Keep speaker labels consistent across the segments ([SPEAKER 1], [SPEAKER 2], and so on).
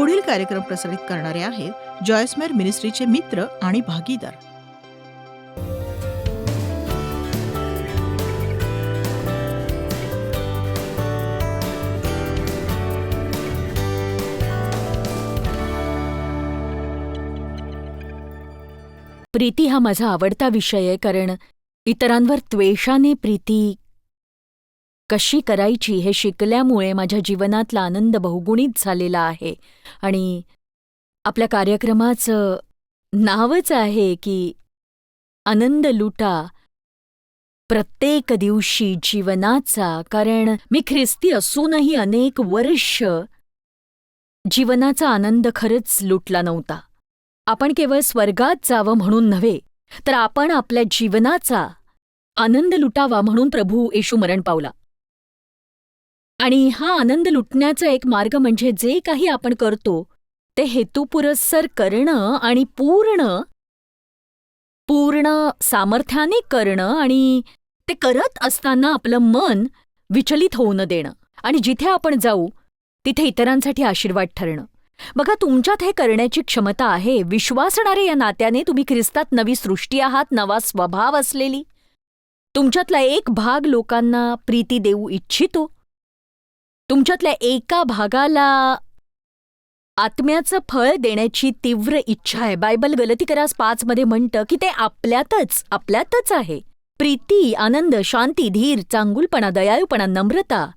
[SPEAKER 1] पुढील कार्यक्रम प्रसारित करणारे आहेत जॉयस्मेर मिनिस्ट्रीचे मित्र आणि भागीदार.
[SPEAKER 2] प्रीती हा माझा आवडता विषय आहे कारण इतरांवर त्वेषाने प्रीती कशी करायची हे शिकल्यामुळे माझ्या जीवनातला आनंद बहुगुणित झालेला आहे. आणि आपल्या कार्यक्रमाचं नावच आहे की आनंद लुटा. प्रत्येक दिवशी जीवनाचा कारण मी ख्रिस्ती असूनही अनेक वर्ष जीवनाचा आनंद खरंच लुटला नव्हता. आपण केवळ स्वर्गात जावं म्हणून नव्हे तर आपण आपल्या जीवनाचा आनंद लुटावा म्हणून प्रभू येशू मरण पावला. आणि हा आनंद लुटण्याचा एक मार्ग म्हणजे जे काही आपण करतो ते हेतुपुरस्सर करणं आणि पूर्ण पूर्ण सामर्थ्याने करणं आणि ते करत असताना आपलं मन विचलित होऊ न देणं. आणि जिथे आपण जाऊ तिथे इतरांसाठी आशीर्वाद ठरणं. बघा तुमच्यात हे करण्याची क्षमता आहे. विश्वासणारे या नात्याने तुम्ही ख्रिस्तात नवी सृष्टी आहात नवा स्वभाव असलेली. तुमच्यातला एक भाग लोकांना प्रीती देऊ इच्छितो. तुमच्यातल्या एका भागाला आत्म्याचं फळ देण्याची तीव्र इच्छा आहे. बायबल गलतीकरास पाच मध्ये म्हणतं की ते आपल्यातच आपल्यातच आहे. प्रीती आनंद शांती धीर चांगुलपणा दयाळूपणा नम्रता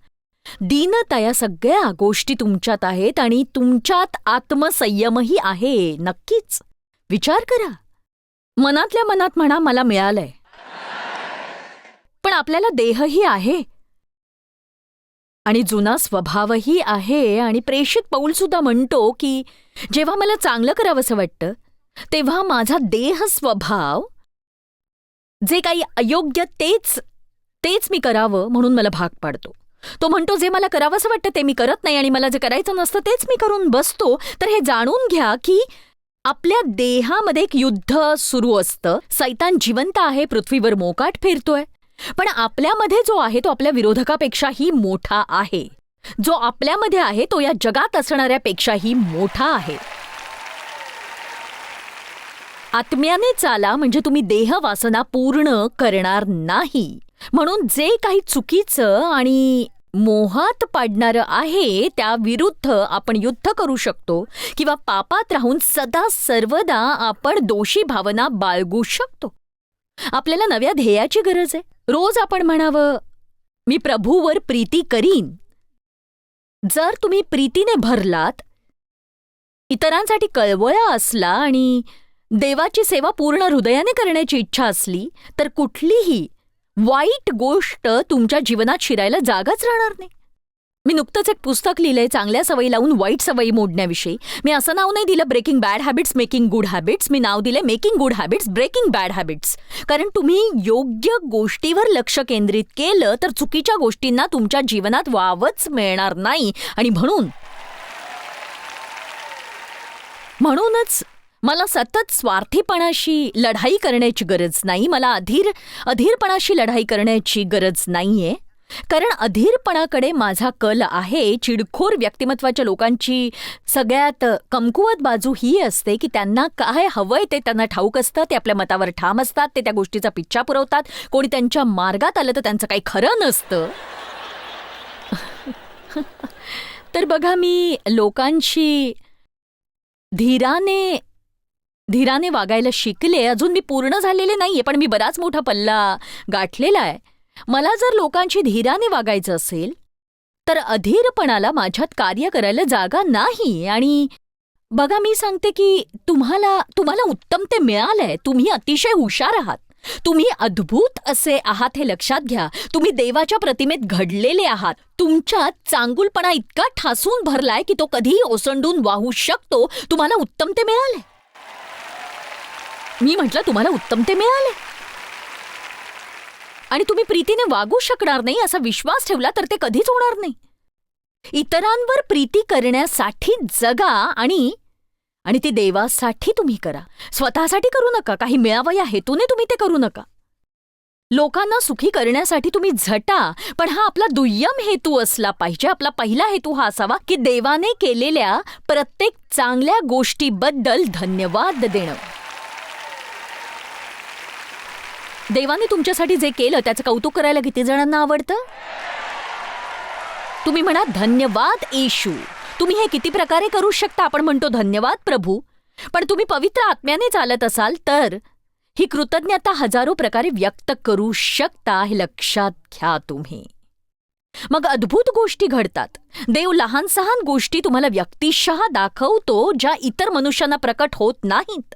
[SPEAKER 2] दीनता या सगळ्या गोष्टी तुमच्यात आहेत आणि तुमच्यात आत्मसंयमही आहे. नक्कीच. विचार करा. मनातल्या मनात म्हणा मला मिळालंय. पण आपल्याला देहही आहे. आणि जुना स्वभावही आहे आणि प्रेषित पौलसुद्धा म्हणतो की जेव्हा मला चांगलं करावंसं वाटतं तेव्हा माझा देह स्वभाव जे काही अयोग्य तेच तेच मी करावं म्हणून मला भाग पाडतो. तो म्हणतो जे मला करावंसं वाटतं ते मी करत नाही आणि मला जे करायचं नसतं तेच मी करून बसतो. तर हे जाणून घ्या की आपल्या देहामध्ये एक युद्ध सुरू असतं. सैतान जिवंत आहे पृथ्वीवर मोकाट फिरतोय. पण आपल्यामध्ये जो आहे तो आपल्या विरोधकापेक्षाही मोठा आहे. जो आपल्यामध्ये आहे तो या जगात असणाऱ्यापेक्षाही मोठा आहे. आत्म्याने चाला म्हणजे तुम्ही देहवासना पूर्ण करणार नाही. म्हणून जे काही चुकीचं आणि मोहात पाडणारं आहे त्या विरुद्ध आपण युद्ध करू शकतो किंवा पापात राहून सदा सर्वदा आपण दोषी भावना बाळगू शकतो. आपल्याला नव्या ध्येयाची गरज आहे. रोज आपण म्हणावं मी प्रभूवर प्रीती करीन. जर तुम्ही प्रीतीने भरलात इतरांसाठी कळवळा असला आणि देवाची सेवा पूर्ण हृदयाने करण्याची इच्छा असली तर कुठलीही वाईट गोष्ट तुमच्या जीवनात शिरायला जागाच राहणार नाही. मी नुकतंच एक पुस्तक लिहिलंय चांगल्या सवयी लावून वाईट सवयी मोडण्याविषयी. मी असं नाव नाही दिलं breaking bad habits making good habits मी नाव दिले making good habits breaking bad habits कारण तुम्ही योग्य गोष्टीवर लक्ष केंद्रित केलं तर चुकीच्या गोष्टींना तुमच्या जीवनात वावच मिळणार नाही. आणि म्हणून म्हणूनच मला सतत स्वार्थीपणाशी लढाई करण्याची गरज नाही. मला अधीर अधीरपणाशी लढाई करण्याची गरज नाहीये. कारण अधीरपणाकडे माझा कल आहे. चिडखोर व्यक्तिमत्वाच्या लोकांची सगळ्यात कमकुवत बाजू ही असते की त्यांना काय हवंय ते त्यांना ठाऊक असतं ते आपल्या मतावर ठाम असतात ते त्या गोष्टीचा पिच्छा पुरवतात. कोणी त्यांच्या मार्गात आलं तर त्यांचं काही खरं नसतं. तर बघा मी लोकांशी धीराने धीराने वागायला शिकले. अजून मी पूर्ण झालेले नाहीये पण मी बराच मोठा पल्ला गाठलेला आहे. मला जर लोकांशी धीराने वागायचं असेल तर अधीरपणाला माझ्यात कार्य करायला जागा नाही आणि बघा मी सांगते की तुम्हाला तुम्हाला उत्तम ते मिळालंय. तुम्ही अतिशय हुशार आहात. तुम्ही अद्भुत असे आहात हे लक्षात घ्या. तुम्ही देवाच्या प्रतिमेत घडलेले आहात. तुमच्यात चांगुलपणा इतका ठासून भरलाय की तो कधीही ओसंडून वाहू शकतो. तुम्हाला उत्तम ते मिळाले मी म्हटलं तुम्हाला उत्तम ते मिळाले आणि तुम्ही प्रीतीने वागू शकणार नाही असा विश्वास ठेवला तर ते कधीच होणार नाही. इतरांवर प्रीती करण्यासाठी जगा आणि आणि ती देवासाठी तुम्ही करा. स्वतःसाठी करू नका. काही मिळावं या हेतूने तुम्ही ते करू नका. लोकांना सुखी करण्यासाठी तुम्ही झटा पण हा आपला दुय्यम हेतू असला पाहिजे. आपला पहिला हेतू हा असावा की देवाने केलेल्या प्रत्येक चांगल्या गोष्टीबद्दल धन्यवाद देणं. देवाने तुमच्यासाठी जे केलं त्याचं कौतुक करायला किती जणांना आवडतं? तुम्ही म्हणा धन्यवाद येशू. तुम्ही हे किती प्रकारे करू शकता? आपण म्हणतो धन्यवाद प्रभू. पण तुम्ही पवित्र आत्म्याने चालत असाल तर ही कृतज्ञता हजारो प्रकारे व्यक्त करू शकता हे लक्षात घ्या तुम्ही. मग अद्भुत गोष्टी घडतात. देव लहान सहान गोष्टी तुम्हाला व्यक्तिशः दाखवतो ज्या इतर मनुष्यांना प्रकट होत नाहीत.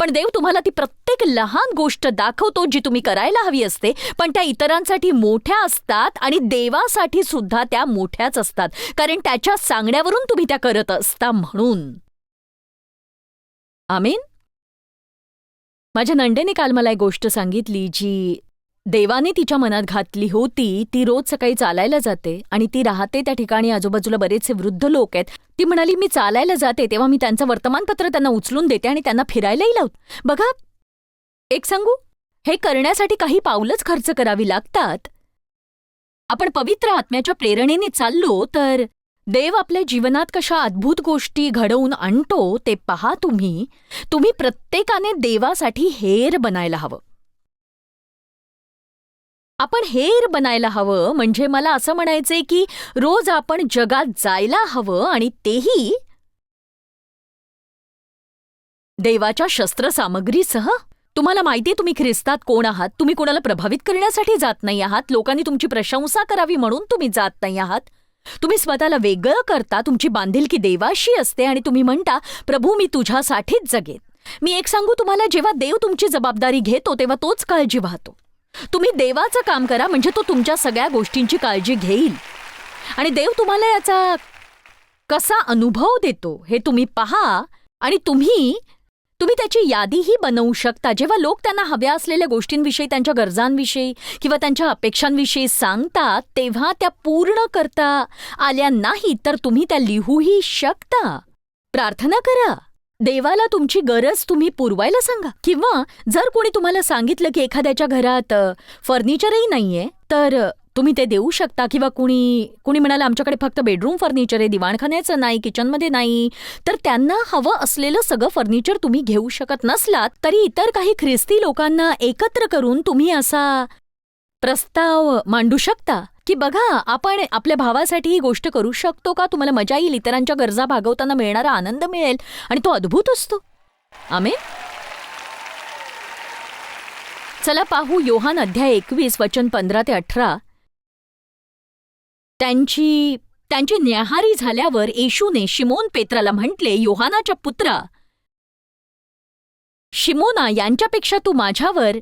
[SPEAKER 2] पण देव तुम्हाला ती प्रत्येक लहान गोष्ट दाखवतो जी तुम्ही करायला हवी असते. पण त्या इतरांसाठी मोठ्या असतात आणि देवासाठी सुद्धा त्या मोठ्याच असतात. कारण त्याच्या सांगण्यावरून तुम्ही त्या करत असता म्हणून. आमीन? माझ्या नंडेने काल मला एक गोष्ट सांगितली जी देवाने तिच्या मनात घातली होती ती रोज सकाळी चालायला जाते आणि ती राहते त्या ठिकाणी आजूबाजूला बरेचसे वृद्ध लोक आहेत. ती म्हणाली मी चालायला जाते तेव्हा मी त्यांचं वर्तमानपत्र त्यांना उचलून देते आणि त्यांना फिरायलाही लावत. बघा एक सांगू? हे करण्यासाठी काही पावलंच खर्च करावी लागतात. आपण पवित्र आत्म्याच्या प्रेरणेने चाललो तर देव आपल्या जीवनात कशा अद्भुत गोष्टी घडवून आणतो ते पहा तुम्ही. तुम्ही प्रत्येकाने देवासाठी हेर बनायला हवं. आपण हेर बनायला हवं. म्हणजे मला असं म्हणायचंय की रोज आपण जगात जायला हवं आणि तेही देवाच्या शस्त्रसामग्रीसह. तुम्हाला माहितीये तुम्ही ख्रिस्तात कोण आहात? तुम्ही कोणाला प्रभावित करण्यासाठी जात नाही आहात? लोकांनी तुमची प्रशंसा करावी म्हणून तुम्ही जात नाही आहात? तुम्ही स्वतःला वेगळं करता तुमची बांधिलकी देवाशी असते आणि तुम्ही म्हणता प्रभू मी तुझ्यासाठीच जगेन. मी एक सांगू तुम्हाला जेव्हा देव तुमची जबाबदारी घेतो तेव्हा तोच काळजी वाहतो. तुम्ही देवाचं काम करा म्हणजे तो तुमच्या सगळ्या गोष्टींची काळजी घेईल. आणि देव तुम्हाला याचा कसा अनुभव देतो हे तुम्ही पहा आणि तुम्ही तुम्ही त्याची यादीही बनवू शकता. जेव्हा लोक त्यांना हव्या असलेल्या गोष्टींविषयी त्यांच्या गरजांविषयी किंवा त्यांच्या अपेक्षांविषयी सांगतात तेव्हा त्या पूर्ण करता आल्या नाही तर तुम्ही त्या लिहूही शकता. प्रार्थना करा. देवाला तुमची गरज तुम्ही पुरवायला सांगा. किंवा जर कोणी तुम्हाला सांगितलं की एखाद्याच्या घरात फर्निचरही नाहीये तर तुम्ही ते देऊ शकता. किंवा कुणी कुणी म्हणाला आमच्याकडे फक्त बेडरूम फर्निचर आहे दिवाणखान्याचं नाही किचनमध्ये नाही. तर त्यांना हवं असलेलं सगळं फर्निचर तुम्ही घेऊ शकत नसलात तरी इतर काही ख्रिस्ती लोकांना एकत्र करून तुम्ही असा प्रस्ताव मांडू शकता. की बघा आपण आपल्या भावासाठी ही गोष्ट करू शकतो का? तुम्हाला मजा येईल इतरांच्या गरजा भागवताना मिळणारा आनंद मिळेल आणि तो अद्भुत असतो. आमे चला पाहू योहान अध्याय एकवीस वचन पंधरा ते अठरा. त्यांची त्यांची न्याहारी झाल्यावर येशूने शिमोन पेत्राला म्हटले योहानाच्या पुत्रा शिमोना यांच्यापेक्षा तू माझ्यावर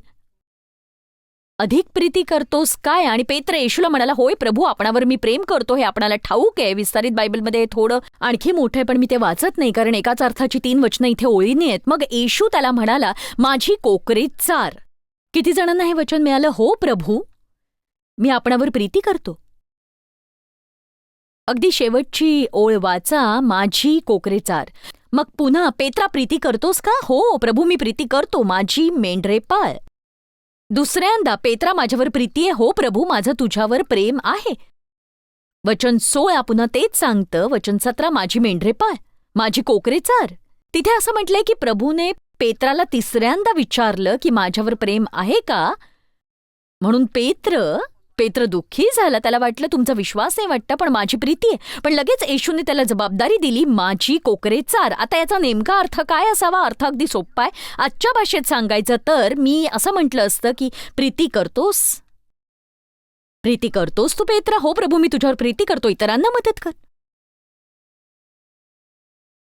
[SPEAKER 2] अधिक प्रीती करतोस काय? आणि पेत्र येशूला म्हणाला होय प्रभू आपणावर मी प्रेम करतो हे आपणाला ठाऊक आहे. विस्तारित बायबलमध्ये थोडं आणखी मोठं आहे पण मी ते वाचत नाही कारण एकाच अर्थाची तीन वचनं इथे ओळीने आहेत मग येशू त्याला म्हणाला माझी कोकरीत चार. किती जणांना हे वचन मिळालं? हो प्रभू मी आपणावर प्रीती करतो. अगदी शेवटची ओळ वाचा माझी कोकरेचार मग पुन्हा पेत्रा प्रीती करतोस का? हो प्रभू मी प्रीती करतो. माझी मेंढरे पाळ. दुसऱ्यांदा पेत्रा माझ्यावर प्रीतीये हो प्रभू माझं तुझ्यावर प्रेम आहे. वचन सोळा पुन्हा तेच सांगतं वचन सतरा माझी मेंढरे पाळ माझी कोकरे चार. तिथे असं म्हटलंय की प्रभूने पेत्राला तिसऱ्यांदा विचारलं की माझ्यावर प्रेम आहे का? म्हणून पेत्र पेत्र दुःखी झाला. त्याला वाटलं तुमचा विश्वास नाही वाटतं पण माझी प्रीती आहे. पण लगेच येशूने त्याला जबाबदारी दिली माझी कोकरे चार. आता याचा नेमका अर्थ काय असावा? अर्थ अगदी सोप्पा आहे. आजच्या भाषेत सांगायचं तर मी असं म्हटलं असतं की प्रीती करतोस. प्रीती करतोस तू पेत्रा. हो प्रभू मी तुझ्यावर प्रीती करतो. इतरांना मदत कर.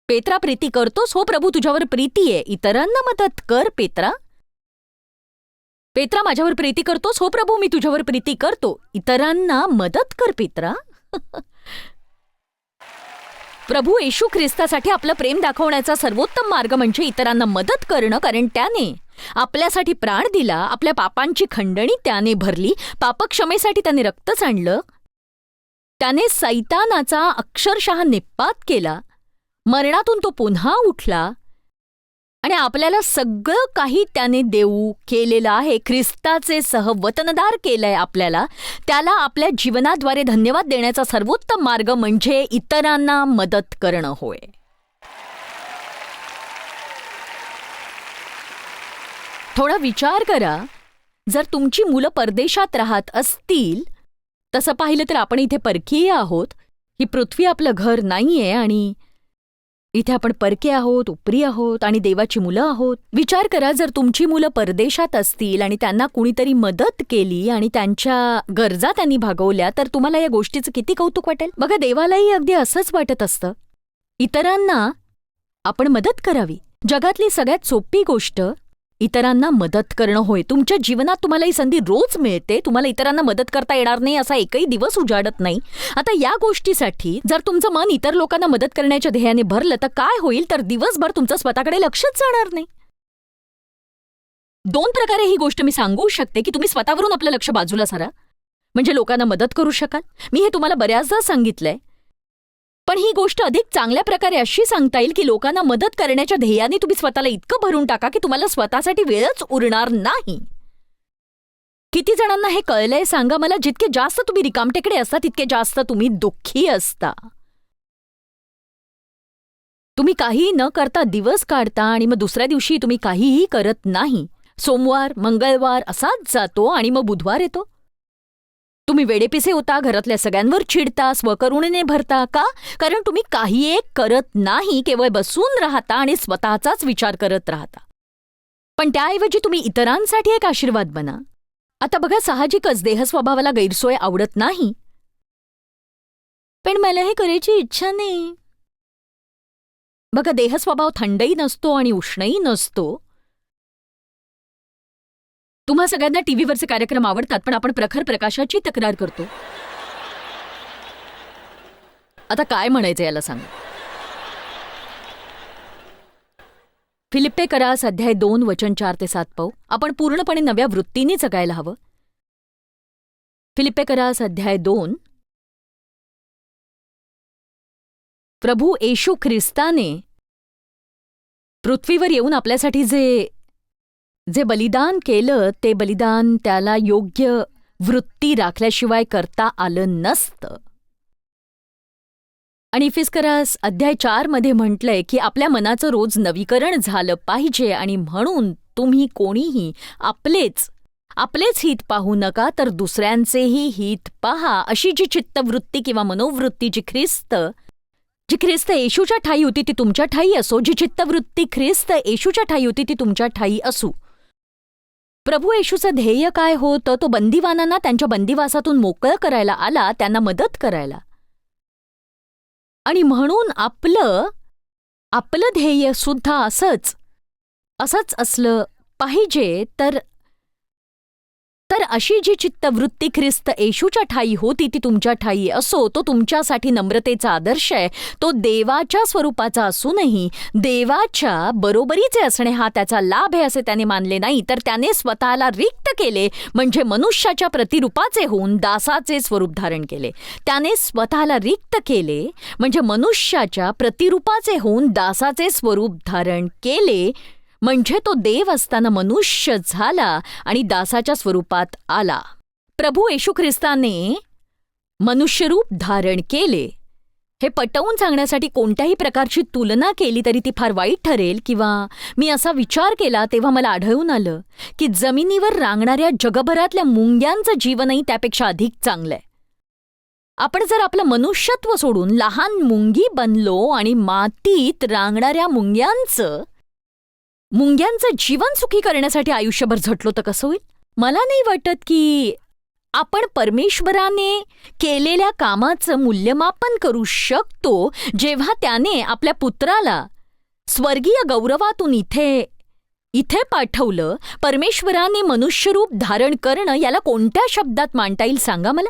[SPEAKER 2] पेत्रा प्रीती करतोस. हो प्रभू तुझ्यावर प्रीती आहे. इतरांना मदत कर पेत्रा. पेत्रा माझ्यावर प्रीती करतोस? हो प्रभू मी तुझ्यावर प्रीती करतो. इतरांना मदत कर पेत्रा. प्रभू येशू ख्रिस्तासाठी आपलं प्रेम दाखवण्याचा सर्वोत्तम मार्ग म्हणजे इतरांना मदत करणं कारण त्याने आपल्यासाठी प्राण दिला आपल्या पापांची खंडणी त्याने भरली पापक्षमेसाठी त्याने रक्त सांडलं त्याने सैतानाचा अक्षरशः निपात केला. मरणातून तो पुन्हा उठला. आणि आपल्याला सगळं काही त्याने देऊ केलेलं आहे. ख्रिस्ताचे सहवतनदार केलंय आपल्याला. त्याला आपल्या जीवनाद्वारे धन्यवाद देण्याचा सर्वोत्तम मार्ग म्हणजे इतरांना मदत करणं होय. थोडा विचार करा. जर तुमची मुलं परदेशात राहत असतील तसं पाहिलं तर आपण इथे परकीय आहोत. ही पृथ्वी आपलं घर नाहीये आणि इथे आपण परके आहोत उपरी आहोत आणि देवाची मुलं आहोत. विचार करा जर तुमची मुलं परदेशात असतील आणि त्यांना कुणीतरी मदत केली आणि त्यांच्या गरजा त्यांनी भागवल्या तर तुम्हाला या गोष्टीचं किती कौतुक वाटेल? बघा देवालाही अगदी असंच वाटत असतं. इतरांना आपण मदत करावी. जगातली सगळ्यात सोपी गोष्ट इतरांना मदत करणं होय. तुमच्या जीवनात तुम्हाला ही संधी रोज मिळते. तुम्हाला इतरांना मदत करता येणार नाही असा एकही दिवस उजाडत नाही. आता या गोष्टीसाठी जर तुमचं मन इतर लोकांना मदत करण्याच्या ध्येयाने भरलं तर काय होईल? तर दिवसभर तुमचं स्वतःकडे लक्षच जाणार नाही. दोन प्रकारे ही गोष्ट मी सांगू शकते की तुम्ही स्वतःवरून आपलं लक्ष बाजूला सारा. म्हणजे लोकांना मदत करू शकाल. मी हे तुम्हाला बऱ्याचदा सांगितलंय. पण ही गोष्ट अधिक चांगल्या प्रकारे अशी सांगता येईल की लोकांना मदत करण्याच्या ध्येयाने तुम्ही स्वतःला इतकं भरून टाका की तुम्हाला स्वतःसाठी वेळच उरणार नाही. किती जणांना हे कळलंय सांगा मला जितके जास्त तुम्ही रिकामटेकडे असता तितके जास्त तुम्ही दुःखी असता. तुम्ही काही न करता दिवस काढता आणि मग दुसऱ्या दिवशी तुम्ही काहीही करत नाही. सोमवार मंगळवार असाच जातो आणि मग बुधवार येतो. तुम्ही वेडेपिसे होता घरातल्या सगळ्यांवर चिडता स्वकरुणेने भरता का? कारण तुम्ही काही एक करत नाही केवळ बसून राहता आणि स्वतःचाच विचार करत राहता. पण त्याऐवजी तुम्ही इतरांसाठी एक आशीर्वाद बना. आता बघा साहजिकच देहस्वभावाला गैरसोय आवडत नाही. पण मला हे करायची इच्छा नाही. बघा देहस्वभाव थंडही नसतो आणि उष्णही नसतो. तुम्हा सगळ्यांना टीव्हीवरचे कार्यक्रम आवडतात पण आपण प्रखर प्रकाशाची तक्रार करतो. आता काय म्हणायचं याला सांग. फिलिप्पे करा अध्याय दोन वचन चार ते सात पाऊ. आपण पूर्णपणे नव्या वृत्तीने जगायला हवं. फिलिप्पे करा अध्याय दोन. प्रभू येशू ख्रिस्ताने पृथ्वीवर येऊन आपल्यासाठी जे जे बलिदान केलं ते बलिदान त्याला योग्य वृत्ती राखल्याशिवाय करता आलं नसतं. आणि फिस्करास अध्याय चारमध्ये म्हटलंय की आपल्या मनाचं रोज नवीकरण झालं पाहिजे आणि म्हणून तुम्ही कोणीही आपलेच आपलेच हित पाहू नका तर दुसऱ्यांचेही हित पहा अशी जी चित्तवृत्ती किंवा मनोवृत्ती जी ख्रिस्त जी ख्रिस्त येशूच्या ठाई होती ती तुमच्या ठाई असो जी चित्तवृत्ती ख्रिस्त येशूच्या ठाई होती ती तुमच्या ठाई असू. प्रभू येशूचं ध्येय काय होतं? तो बंदिवानांना त्यांच्या बंदिवासातून मोकळं करायला आला त्यांना मदत करायला. आणि म्हणून आपलं आपलं ध्येय सुद्धा असंच असंच असलं पाहिजे तर तर अशी जी चित्तवृत्ती ख्रिस्त येशूच्या ठाई होती ती तुमच्या ठाई असो तो तुमच्यासाठी नम्रतेचा आदर्श आहे तो देवाच्या स्वरूपाचा असूनही देवाच्या बरोबरीचे असणे हा त्याचा लाभ आहे असे त्याने मानले नाही तर त्याने स्वतःला रिक्त केले म्हणजे मनुष्याच्या प्रतिरूपाचे होऊन दासाचे स्वरूप धारण केले. त्याने स्वतःला रिक्त केले म्हणजे मनुष्याच्या प्रतिरूपाचे होऊन दासाचे स्वरूप धारण केले म्हणजे तो देव असताना मनुष्य झाला आणि दासाच्या स्वरूपात आला. प्रभू येशू ख्रिस्ताने मनुष्यरूप धारण केले. हे पटवून सांगण्यासाठी कोणत्याही प्रकारची तुलना केली तरी ती फार वाईट ठरेल किंवा मी असा विचार केला तेव्हा मला आढळून आलं की जमिनीवर रांगणाऱ्या जगभरातल्या मुंग्यांचं जीवनही त्यापेक्षा अधिक चांगलंय आपण जर आपलं मनुष्यत्व सोडून लहान मुंगी बनलो आणि मातीत रांगणाऱ्या मुंग्यांचं मुंग्यांचं जीवन सुखी करण्यासाठी आयुष्यभर झटलो तर कसं होईल? मला नाही वाटत की आपण परमेश्वराने केलेल्या कामाचं मूल्यमापन करू शकतो जेव्हा त्याने आपल्या पुत्राला स्वर्गीय गौरवातून इथे इथे पाठवलं. परमेश्वराने मनुष्यरूप धारण करणं याला कोणत्या शब्दात मांडता येईल सांगा मला?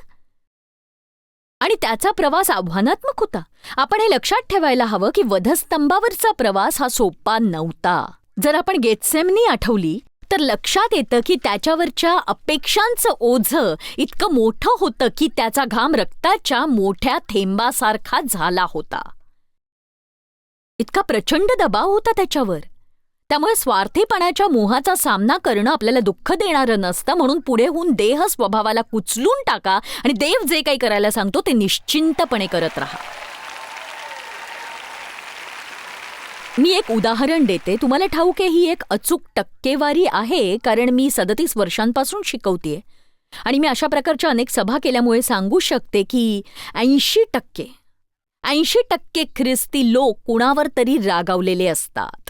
[SPEAKER 2] आणि त्याचा प्रवास आव्हानात्मक होता. आपण हे लक्षात ठेवायला हवं की वधस्तंभावरचा प्रवास हा सोपा नव्हता. जर आपण गेटसेमनी आठवली तर लक्षात येतं की त्याच्यावरच्या अपेक्षांचं ओझं इतकं मोठं होतं की त्याचा घाम रक्ताच्या मोठ्या थेंबासारखा झाला होता. इतका प्रचंड दबाव होता त्याच्यावर. त्यामुळे स्वार्थीपणाच्या मोहाचा सामना करणं आपल्याला दुःख देणारं नसतं म्हणून पुढे होऊन देह स्वभावाला कुचलून टाका आणि देव जे काही करायला सांगतो ते निश्चिंतपणे करत राहा. मी एक उदाहरण देते. तुम्हाला ठाऊक आहे ही एक अचूक टक्केवारी आहे कारण मी सदतीस वर्षांपासून शिकवतेय. आणि मी अशा प्रकारच्या अनेक सभा केल्यामुळे सांगू शकते की ऐंशी टक्के ऐंशी टक्के ख्रिस्ती लोक कुणावर तरी रागावलेले असतात.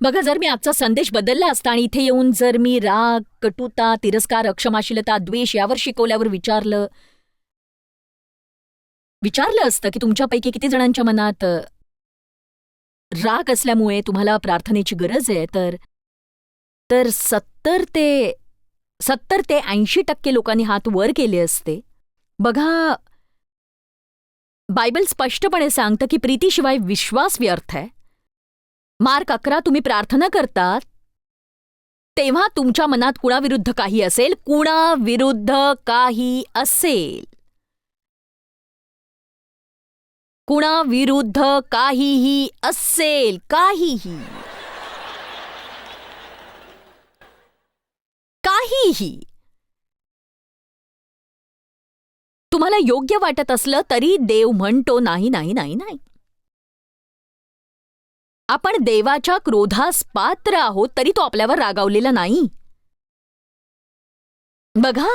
[SPEAKER 2] बघा जर मी आजचा संदेश बदलला असता आणि इथे येऊन जर मी राग कटुता तिरस्कार अक्षमाशीलता द्वेष यावर शिकवल्यावर विचारलं विचारलं असतं की तुमच्यापैकी किती जणांच्या मनात राग असल्यामुळे तुम्हाला प्रार्थनेची गरज आहे तर तर सत्तर ते सत्तर ते ऐंशी टक्के लोकांनी हात वर केले असते. बघा बायबल स्पष्टपणे सांगतं की प्रीतीशिवाय विश्वास व्यर्थ आहे. मार्क अकरा तुम्ही प्रार्थना करतात? तेव्हा तुमच्या मनात कुणाविरुद्ध काही असेल? कुणाविरुद्ध काही असेल? कुणाविरुद्ध काहीही असेल? काहीही. काहीही. तुम्हाला योग्य वाटत असलं तरी देव म्हणतो नाही नाही नाही नाही. आपण देवाच्या क्रोधास पात्र आहोत तरी तो आपल्यावर रागावलेला नाही. बघा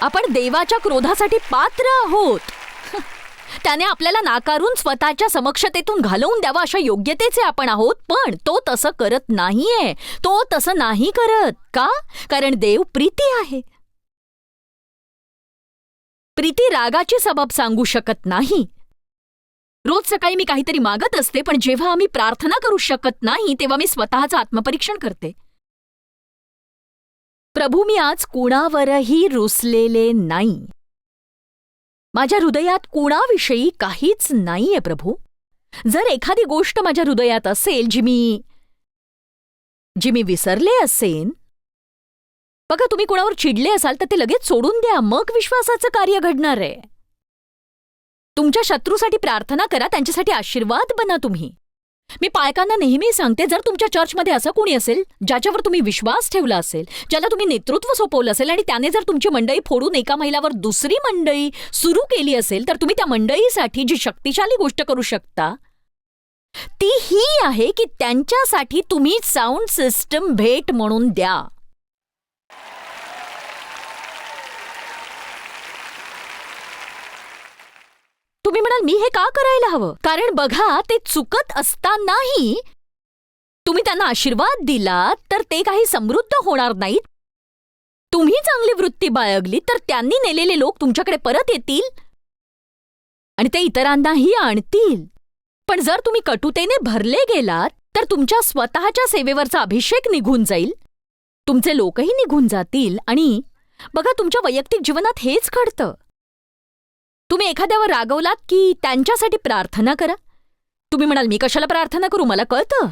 [SPEAKER 2] आपण देवाच्या क्रोधासाठी पात्र आहोत. त्याने आपल्याला नाकारून स्वतःच्या समक्षतेतून घालवून द्यावा अशा योग्यतेचे आपण आहोत पण तो तसं करत नाहीये. तो तसं नाही करत. का? कारण देव प्रीती आहे. प्रीती रागाची सबब सांगू शकत नाही. रोज सकाळी मी काहीतरी मागत असते पण जेव्हा आम्ही प्रार्थना करू शकत नाही तेव्हा मी स्वतःचं आत्मपरीक्षण करते. प्रभू मी आज कुणावरही रुसलेले नाही. माझ्या हृदयात कुणाविषयी काहीच नाहीये प्रभू. जर एखादी गोष्ट माझ्या हृदयात असेल जी मी जी मी विसरले असेन बघा तुम्ही कुणावर चिडले असाल तर ते लगेच सोडून द्या. मग विश्वासाचं कार्य घडणार आहे. तुमच्या शत्रूसाठी प्रार्थना करा त्यांच्यासाठी आशीर्वाद बना तुम्ही. मी पालकांना नेहमी सांगते जर तुमच्या चर्चमध्ये असं कोणी असेल ज्याच्यावर तुम्ही विश्वास ठेवला असेल ज्याला तुम्ही नेतृत्व सोपवलं असेल आणि त्याने जर तुमची मंडळी फोडून एका महिलावर दुसरी मंडळी सुरू केली असेल तर तुम्ही त्या मंडळीसाठी जी शक्तिशाली गोष्ट करू शकता ती ही आहे की त्यांच्यासाठी तुम्ही साऊंड सिस्टम भेट म्हणून द्या. तुम्ही म्हणाल मी हे का करायला हवं? कारण बघा ते चुकत असतानाही तुम्ही त्यांना आशीर्वाद दिलात तर ते काही समृद्ध होणार नाहीत. तुम्ही चांगली वृत्ती बाळगली तर त्यांनी नेलेले लोक तुमच्याकडे परत येतील. आणि ते इतरांनाही आणतील. पण जर तुम्ही कटुतेने भरले गेलात तर तुमच्या स्वतःच्या सेवेवरचा अभिषेक निघून जाईल. तुमचे लोकही निघून जातील आणि बघा तुमच्या वैयक्तिक जीवनात हेच घडतं. तुम्ही एखाद्यावर रागवलात की त्यांच्यासाठी प्रार्थना करा? तुम्ही म्हणाल मी कशाला प्रार्थना करू? मला कळतं.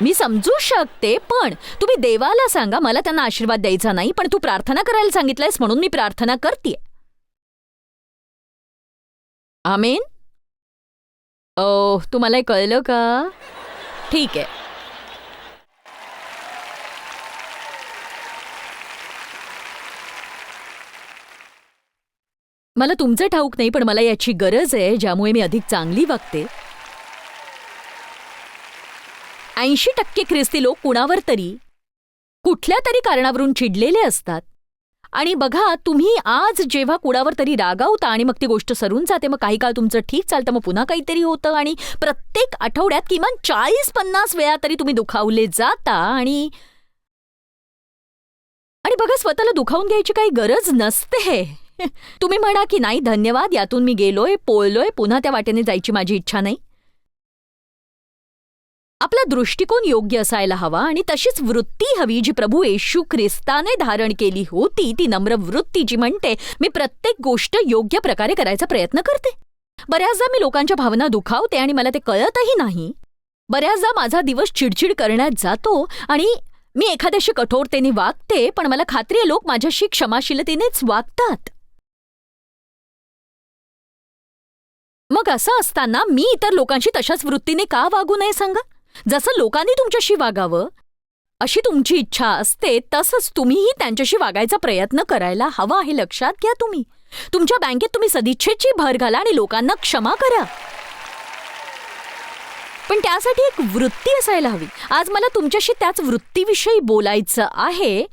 [SPEAKER 2] मी समजू शकते पण तुम्ही देवाला सांगा मला त्यांना आशीर्वाद द्यायचा नाही पण तू प्रार्थना करायला सांगितलंयस म्हणून मी प्रार्थना करते आमेन? ओ तुम्हाला हे कळलं का? ठीक आहे. मला तुमचं ठाऊक नाही पण मला याची गरज आहे ज्यामुळे मी अधिक चांगली वागते. ऐंशी टक्के ख्रिस्ती लोक कुणावर तरी कुठल्या तरी कारणावरून चिडलेले असतात. आणि बघा तुम्ही आज जेव्हा कुणावर तरी रागावता आणि मग ती गोष्ट सरून जाते मग काही काळ तुमचं ठीक चालतं मग पुन्हा काहीतरी होतं आणि प्रत्येक आठवड्यात किमान चाळीस पन्नास वेळा तरी तुम्ही दुखावले जाता आणि आणि बघा स्वतःला दुखावून घ्यायची काही गरज नसते. तुम्ही म्हणा की नाही धन्यवाद यातून मी गेलोय पोळलोय पुन्हा त्या वाटेने जायची माझी इच्छा नाही. आपला दृष्टिकोन योग्य असायला हवा आणि तशीच वृत्ती हवी जी प्रभू येशू ख्रिस्ताने धारण केली होती ती नम्र वृत्ती जी म्हणते मी प्रत्येक गोष्ट योग्य प्रकारे करायचा प्रयत्न करते. बऱ्याचदा मी लोकांच्या भावना दुखावते आणि मला ते कळतही नाही. बऱ्याचदा माझा दिवस चिडचिड करण्यात जातो आणि मी एखाद्याशी कठोरतेने वागते पण मला खात्री आहे लोक माझ्याशी क्षमाशीलतेनेच वागतात. मग असं असताना मी इतर लोकांशी तशाच वृत्तीने का वागू नये सांगा? जसं लोकांनी तुमच्याशी वागावं अशी तुमची इच्छा असते तसंच तुम्हीही त्यांच्याशी वागायचा प्रयत्न करायला हवा हे लक्षात घ्या तुम्ही. तुमच्या बँकेत तुम्ही सदिच्छेची भर घाला आणि लोकांना क्षमा करा. पण त्यासाठी एक वृत्ती असायला हवी. आज मला तुमच्याशी त्याच वृत्तीविषयी बोलायचं आहे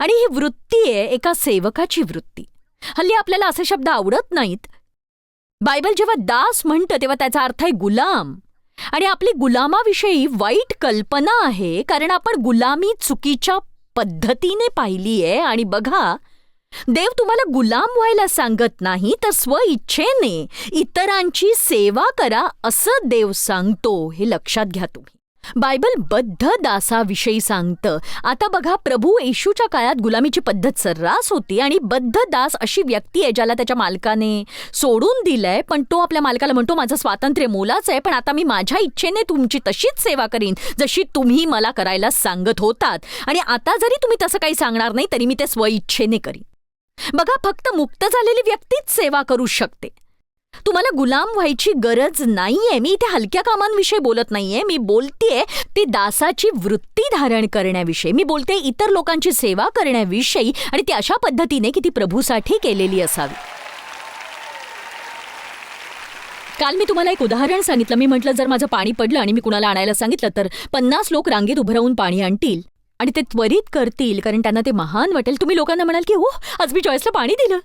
[SPEAKER 2] आणि ही वृत्ती आहे एका सेवकाची वृत्ती. हल्ली आपल्याला असे शब्द आवडत नाहीत बायबल जेव्हा दास म्हणतं तेव्हा त्याचा अर्थ आहे गुलाम. आणि आपली गुलामाविषयी वाईट कल्पना आहे कारण आपण गुलामी चुकीच्या पद्धतीने पाहिली आहे. आणि बघा देव तुम्हाला गुलाम व्हायला सांगत नाही तर स्वइच्छेने इतरांची सेवा करा असं देव सांगतो हे लक्षात घ्या तुम्ही. बायबल बद्ध दासाविषयी सांगतं. आता बघा प्रभू येशूच्या काळात गुलामीची पद्धत सर्रास होती आणि बद्ध दास अशी व्यक्ती आहे ज्याला त्याच्या मालकाने सोडून दिलंय पण तो आपल्या मालकाला म्हणतो माझं स्वातंत्र्य मोलाच आहे पण आता मी माझ्या इच्छेने तुमची तशीच सेवा करीन जशी तुम्ही मला करायला सांगत होतात. आणि आता जरी तुम्ही तसं काही सांगणार नाही तरी मी ते स्वइच्छेने करीन. बघा फक्त मुक्त झालेली व्यक्तीच सेवा करू शकते. तुम्हाला गुलाम व्हायची गरज नाहीये. मी इथे हलक्या कामांविषयी बोलत नाहीये. मी बोलतेय ती दासाची वृत्ती धारण करण्याविषयी. मी बोलते इतर लोकांची सेवा करण्याविषयी आणि ती अशा पद्धतीने की ती प्रभूसाठी केलेली असावी. काल मी तुम्हाला एक उदाहरण सांगितलं. मी म्हटलं जर माझं पाणी पडलं आणि मी कुणाला आणायला सांगितलं तर पन्नास लोक रांगेत उभं राहून पाणी आणतील आणि ते त्वरित करतील कारण त्यांना ते महान वाटेल. तुम्ही लोकांना म्हणाल की हो आज मी चॉईसला पाणी दिलं.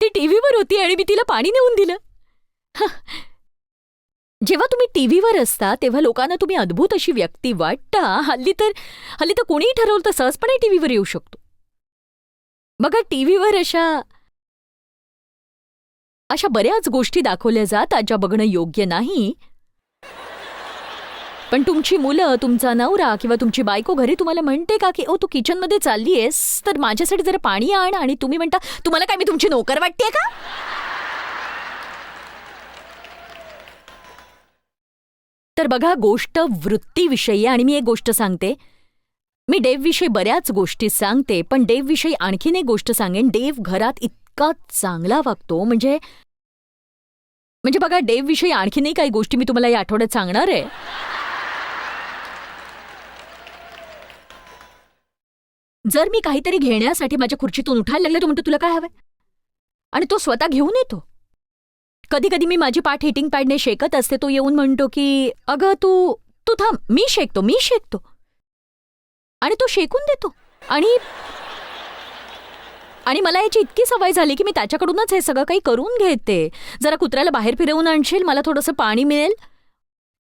[SPEAKER 2] ती टीव्हीवर होती आणि मी तिला पाणी नेऊन दिलं. जेव्हा तुम्ही टीव्हीवर असता तेव्हा लोकांना तुम्ही अद्भुत अशी व्यक्ती वाटता. हल्ली तर हल्ली तर कोणीही ठरवलं तर सहजपणे टीव्हीवर येऊ शकतो. बघा टीव्हीवर अशा अशा बऱ्याच गोष्टी दाखवल्या जातात ज्या बघणं योग्य नाही. पण तुमची मुलं तुमचा नवरा किंवा तुमची बायको घरी तुम्हाला म्हणते का की ओ तू किचनमध्ये चालली आहेस तर माझ्यासाठी जरा पाणी आण आणि तुम्ही म्हणता तुम्हाला काय मी तुमची नोकर वाटते का? तर बघा गोष्ट वृत्तीविषयी आणि मी एक गोष्ट सांगते. मी डेवविषयी बऱ्याच गोष्टी सांगते पण डेवविषयी आणखीन एक गोष्ट सांगेन. डेव घरात इतका चांगला वागतो. म्हणजे म्हणजे बघा डेवविषयी आणखीनही काही गोष्टी मी तुम्हाला या आठवड्यात सांगणार आहे. जर मी काहीतरी घेण्यासाठी माझ्या खुर्चीतून उठायला लागले तो म्हणतो तुला काय हवंय? आणि तो स्वतः घेऊन येतो. कधी कधी मी माझी पाठ हिटिंग पॅडने शेकत असते तो येऊन म्हणतो की अगं तू तू थांब मी शेकतो मी शेकतो. आणि तो शेकून देतो. आणि आणि मला याची इतकी सवय झाली की मी त्याच्याकडूनच हे सगळं काही करून घेते. जरा कुत्र्याला बाहेर फिरवून आणशील मला थोडंसं पाणी मिळेल.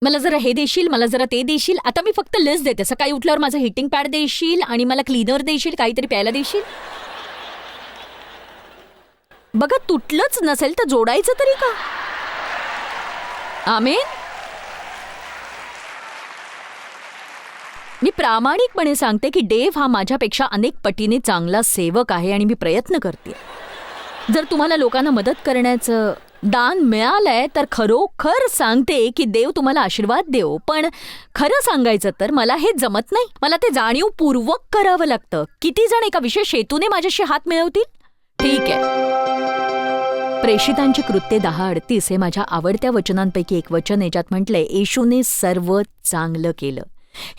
[SPEAKER 2] मला जरा हे देशील मला जरा ते देशील. आता मी फक्त लिस्ट देते. सकाळी उठल्यावर माझं हिटिंग पॅड देशील आणि मला क्लीनर देशील काहीतरी प्यायला देशील. बघा तुटलंच नसेल तर जोडायचं तरी का? आमेन. मी प्रामाणिकपणे सांगते की डेव हा माझ्यापेक्षा अनेक पटीने चांगला सेवक आहे आणि मी प्रयत्न करते. जर तुम्हाला लोकांना मदत करण्याचं दान मिळालंय तर खरोखर सांगते की देव तुम्हाला आशीर्वाद देव पण खरं सांगायचं तर मला हे जमत नाही. मला ते जाणीवपूर्वक करावं लागतं. किती जण एका विशेष हेतूने माझ्याशी हात मिळवतील? ठीक आहे. प्रेषितांची कृत्ये दहा अडतीस हे माझ्या आवडत्या वचनांपैकी एक वचन आहे ज्यात म्हटलंय येशूने सर्व चांगलं केलं.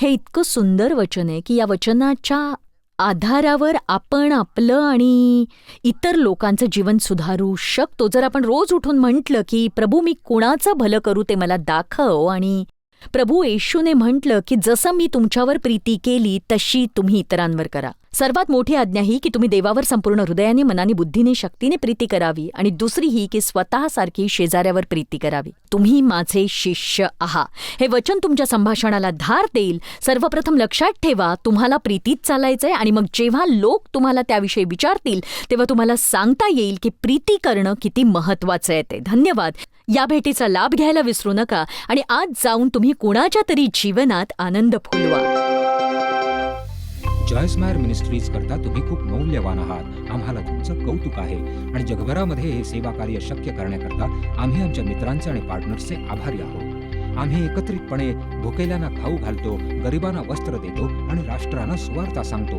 [SPEAKER 2] हे इतकं सुंदर वचन आहे की या वचनाच्या आधारावर आपण आपलं आणि इतर लोकांचं जीवन सुधारू शकतो. जर आपण रोज उठून म्हटलं की प्रभू मी कुणाचं भलं करू ते मला दाखव आणि प्रभू येशूने म्हटलं की जसं मी तुमच्यावर प्रीती केली तशी तुम्ही इतरांवर करा. सर्वात मोठी आज्ञा ही की तुम्ही देवावर संपूर्ण हृदयाने मनाने बुद्धीने शक्तीने प्रीती करावी आणि दुसरी ही की स्वतःसारखी शेजाऱ्यावर प्रीती करावी. तुम्ही माझे शिष्य आहात हे वचन तुमच्या संभाषणाला धार देईल. सर्वप्रथम लक्षात ठेवा तुम्हाला प्रीतीत चालायचंय आणि मग जेव्हा लोक तुम्हाला त्याविषयी विचारतील तेव्हा तुम्हाला सांगता येईल की प्रीती करणं किती महत्वाचं आहे ते. धन्यवाद. या भेटीचा लाभ घ्यायला विसरू नका आणि आज जाऊन तुम्ही कुणाच्या तरी जीवनात आनंद फुलवा.
[SPEAKER 3] जॉयस मायर मिनिस्ट्रीज करता तुम्ही खूप मौल्यवान आहात. आम्हाला तुमचं कौतुक आहे. आणि जगभरामध्ये हे सेवा कार्य शक्य करण्याकरता आम्ही आमच्या मित्रांचे आणि पार्टनर्सचे आभारी आहोत. आम्ही एकत्रितपणे भुकेल्यांना खाऊ घालतो गरिबांना वस्त्र देतो आणि राष्ट्रांना सुवार्ता सांगतो.